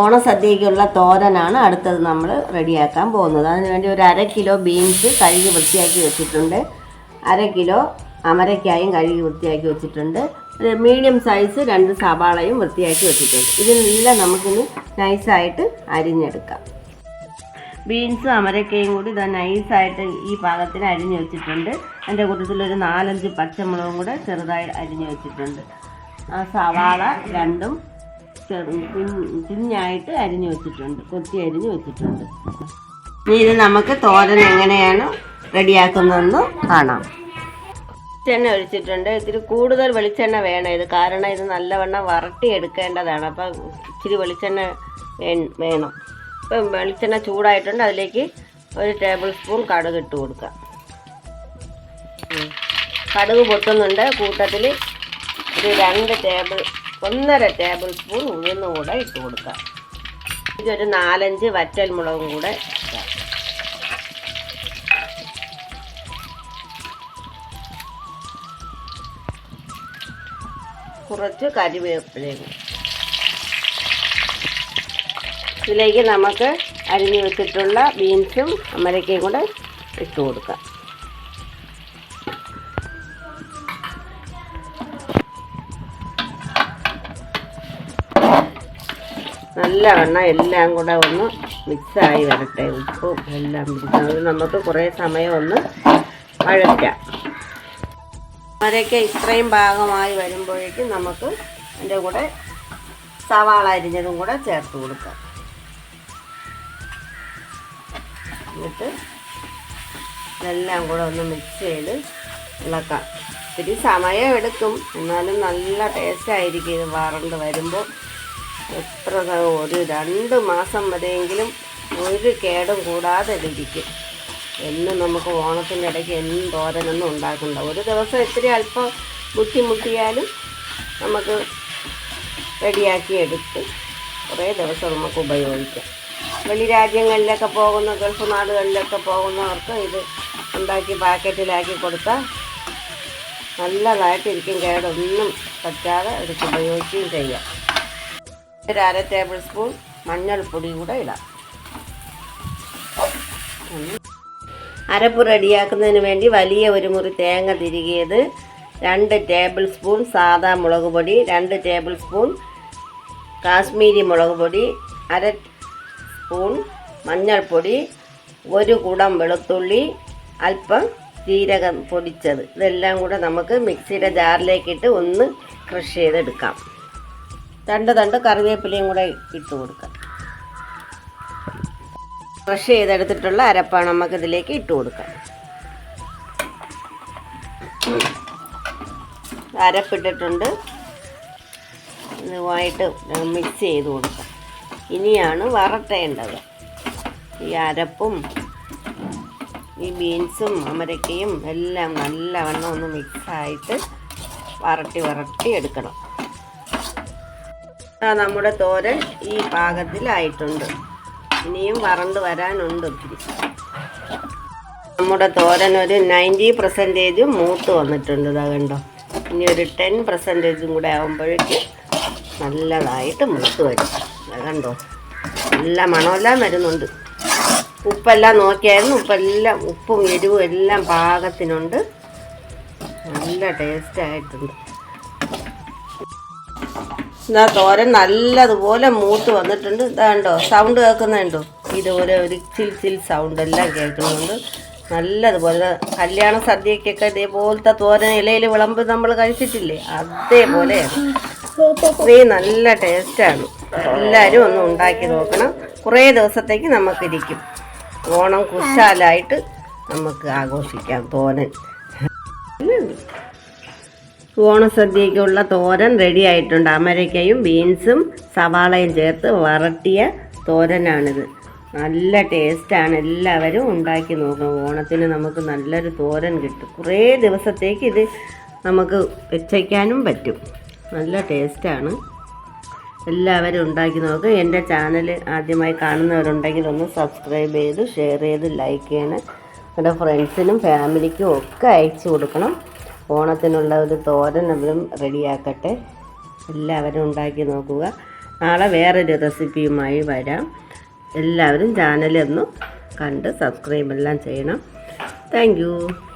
ഓണസദ്യക്കുള്ള തോരനാണ് അടുത്തത് നമ്മൾ റെഡിയാക്കാൻ പോകുന്നത്. അതിനുവേണ്ടി ഒരു അര കിലോ ബീൻസ് കഴുകി വൃത്തിയാക്കി വെച്ചിട്ടുണ്ട്. അര കിലോ അമരയ്ക്കായും കഴുകി വൃത്തിയാക്കി വെച്ചിട്ടുണ്ട്. ഒരു മീഡിയം സൈസ് രണ്ട് സവാളയും വൃത്തിയാക്കി വെച്ചിട്ടുണ്ട്. ഇതിനെല്ലാം നമുക്കിനി നൈസായിട്ട് അരിഞ്ഞെടുക്കാം. ബീൻസും അമരക്കയും കൂടി ഇതാ നൈസായിട്ട് ഈ പാകത്തിന് അരിഞ്ഞു വെച്ചിട്ടുണ്ട്. അതിന്റെ കൂട്ടത്തിൽ ഒരു നാലഞ്ച് പച്ചമുളകും കൂടെ ചെറുതായി അരിഞ്ഞു വെച്ചിട്ടുണ്ട്. സവാള രണ്ടും കുഞ്ഞായിട്ട് അരിഞ്ഞു വെച്ചിട്ടുണ്ട്. കൊത്തി അരിഞ്ഞു വെച്ചിട്ടുണ്ട്. ഇനി ഇത് നമുക്ക് തോരൻ എങ്ങനെയാണ് റെഡിയാക്കുന്നതെന്ന് കാണാം. വെളിച്ചെണ്ണ ഒഴിച്ചിട്ടുണ്ട്. ഇത്തിരി കൂടുതൽ വെളിച്ചെണ്ണ വേണം ഇത്. കാരണം ഇത് നല്ലവണ്ണം വരട്ടി എടുക്കേണ്ടതാണ് അപ്പം ഇച്ചിരി വെളിച്ചെണ്ണ വേണം. ഇപ്പം വെളിച്ചെണ്ണ ചൂടായിട്ടുണ്ട്. അതിലേക്ക് ഒരു ടേബിൾ സ്പൂൺ കടുക് ഇട്ട് കൊടുക്കാം. കടുക് പൊട്ടുന്നുണ്ട്. കൂട്ടത്തിൽ ഒരു രണ്ട് ടേബിൾ ഒന്നര ടേബിൾ സ്പൂൺ ഉഴുന്ന് കൂടെ ഇട്ട് കൊടുക്കാം. ഇതൊരു നാലഞ്ച് വറ്റൽ മുളകും കൂടെ. കുറച്ച് കരിവേപ്പിലയും ഇതിലേക്ക് നമുക്ക് അരിഞ്ഞു വെച്ചിട്ടുള്ള ബീൻസും അമരക്കയും കൂടെ ഇട്ട് കൊടുക്കാം. നല്ലവണ്ണം എല്ലാം കൂടെ ഒന്ന് മിക്സായി വരട്ടെ. ഉപ്പും എല്ലാം അത് നമുക്ക് കുറേ സമയം ഒന്ന് വഴറ്റാം. അവരൊക്കെ ഇത്രയും ഭാഗമായി വരുമ്പോഴേക്കും നമുക്ക് അതിന്റെ കൂടെ സവാള അരിഞ്ഞതും കൂടെ ചേർത്ത് കൊടുക്കാം. എന്നിട്ട് ഇതെല്ലാം കൂടെ ഒന്ന് മിക്സ് ചെയ്ത് ഇളക്കാം. ഇത്തിരി സമയം എടുക്കും. എന്നാലും നല്ല ടേസ്റ്റ് ആയിരിക്കും ഇത് വറണ്ട് വരുമ്പോൾ. എത്ര ഒരു രണ്ട് മാസം വരെയെങ്കിലും ഒരു കേടും കൂടാതെ ലഭിക്കും എന്നും നമുക്ക് ഓണത്തിന്റെ ഇടയ്ക്ക് എന്നും തോരനൊന്നും ഉണ്ടാക്കണ്ട. ഒരു ദിവസം ഇത്തിരി അല്പം ബുദ്ധിമുട്ടിയാലും നമുക്ക് റെഡിയാക്കി എടുത്ത് കുറേ ദിവസം നമുക്ക് ഉപയോഗിക്കാം. വെളി രാജ്യങ്ങളിലൊക്കെ പോകുന്ന ഗൾഫ് നാടുകളിലൊക്കെ പോകുന്നവർക്ക് ഇത് ഉണ്ടാക്കി പാക്കറ്റിലാക്കി കൊടുത്താൽ നല്ലതായിട്ടിരിക്കും. കേടൊന്നും പറ്റാതെ എടുത്ത് ഉപയോഗിക്കുകയും ചെയ്യാം. ഒരു അര ടേബിൾ സ്പൂൺ മഞ്ഞൾപ്പൊടി കൂടെ ഇടാം. അരപ്പ് റെഡിയാക്കുന്നതിന് വേണ്ടി വലിയ ഒരു മുറി തേങ്ങ തിരികിയത് രണ്ട് ടേബിൾ സ്പൂൺ സാദാ മുളക് പൊടി രണ്ട് ടേബിൾ സ്പൂൺ കാശ്മീരി മുളക് പൊടി അര സ്പൂൺ മഞ്ഞൾപ്പൊടി ഒരു കുടം വെളുത്തുള്ളി അല്പം ജീരകം പൊടിച്ചത് ഇതെല്ലാം കൂടെ നമുക്ക് മിക്സിയുടെ ജാറിലേക്കിട്ട് ഒന്ന് ക്രഷ് ചെയ്തെടുക്കാം രണ്ട് തണ്ട് കറിവേപ്പിലയും കൂടെ ഇട്ട് കൊടുക്കാം. ക്രഷ് ചെയ്തെടുത്തിട്ടുള്ള അരപ്പാണ് നമുക്ക് ഇതിലേക്ക് ഇട്ട് കൊടുക്കാം. അരപ്പിട്ടിട്ടുണ്ട്. ഇതുമായിട്ട് മിക്സ് ചെയ്ത് കൊടുക്കാം. ഇനിയാണ് വറട്ടേണ്ടത്. ഈ അരപ്പും ഈ ബീൻസും അമരക്കയും എല്ലാം നല്ലവണ്ണം ഒന്ന് മിക്സായിട്ട് വരട്ടി വരട്ടി എടുക്കണം. നമ്മുടെ തോരൻ ഈ പാകത്തിലായിട്ടുണ്ട്. ഇനിയും വറണ്ട് വരാനുണ്ട് ഒത്തിരി. നമ്മുടെ തോരൻ ഒരു നയന്റി പെർസെന്റേജ് മൂത്ത് വന്നിട്ടുണ്ട് ഇതാ കണ്ടോ. ഇനി ഒരു ടെൻ പെർസെന്റേജും കൂടെ ആകുമ്പോഴേക്ക് നല്ലതായിട്ട് മൂത്ത് വരും. കണ്ടോ. നല്ല മണമെല്ലാം വരുന്നുണ്ട്. ഉപ്പെല്ലാം നോക്കിയായിരുന്നു. ഉപ്പെല്ലാം ഉപ്പും എരിവും എല്ലാം പാകത്തിനുണ്ട്. നല്ല ടേസ്റ്റ് ആയിട്ടുണ്ട്. ഇതാ തോരൻ നല്ലതുപോലെ മൂത്ത് വന്നിട്ടുണ്ട്. ഇതാണ്ടോ സൗണ്ട് കേൾക്കുന്നുണ്ടോ? ഇതുപോലെ ഒരു ചിൽ ചിൽ സൗണ്ട് എല്ലാം കേൾക്കുന്നുണ്ട്. നല്ലതുപോലെ. കല്യാണ സദ്യക്കൊക്കെ ഇതേപോലത്തെ തോരൻ ഇലയിൽ വിളമ്പ് നമ്മൾ കഴിച്ചിട്ടില്ലേ? അതേപോലെ. ഇത്രയും നല്ല ടേസ്റ്റാണ് എല്ലാവരും ഒന്ന് ഉണ്ടാക്കി നോക്കണം. കുറേ ദിവസത്തേക്ക് നമുക്കിരിക്കും. ഓണം കുശാലായിട്ട് നമുക്ക് ആഘോഷിക്കാം തോരൻ. ഓണസദ്യക്കുള്ള തോരൻ റെഡി ആയിട്ടുണ്ട്. അമരയ്ക്കയും ബീൻസും സവാളയും ചേർത്ത് വറട്ടിയ തോരനാണിത്. നല്ല ടേസ്റ്റാണ് എല്ലാവരും ഉണ്ടാക്കി നോക്കണം. ഓണത്തിന് നമുക്ക് നല്ലൊരു തോരൻ കിട്ടും. കുറേ ദിവസത്തേക്ക് ഇത് നമുക്ക് വെച്ചയ്ക്കാനും പറ്റും. നല്ല ടേസ്റ്റാണ് എല്ലാവരും ഉണ്ടാക്കി നോക്കുക എന്റെ ചാനൽ ആദ്യമായി കാണുന്നവരുണ്ടെങ്കിൽ ഒന്ന് സബ്സ്ക്രൈബ് ചെയ്ത് ഷെയർ ചെയ്ത് ലൈക്ക് ചെയ്യണം. എന്റെ ഫ്രണ്ട്സിനും ഫാമിലിക്കും ഒക്കെ അയച്ചു കൊടുക്കണം. ഓണത്തിനുള്ള ഒരു തോരൻ അവരും റെഡിയാക്കട്ടെ. എല്ലാവരും ഉണ്ടാക്കി നോക്കുക. നാളെ വേറൊരു റെസിപ്പിയുമായി വരാം. എല്ലാവരും ചാനലൊന്ന് കണ്ട് സബ്സ്ക്രൈബ് എല്ലാം ചെയ്യണം. താങ്ക്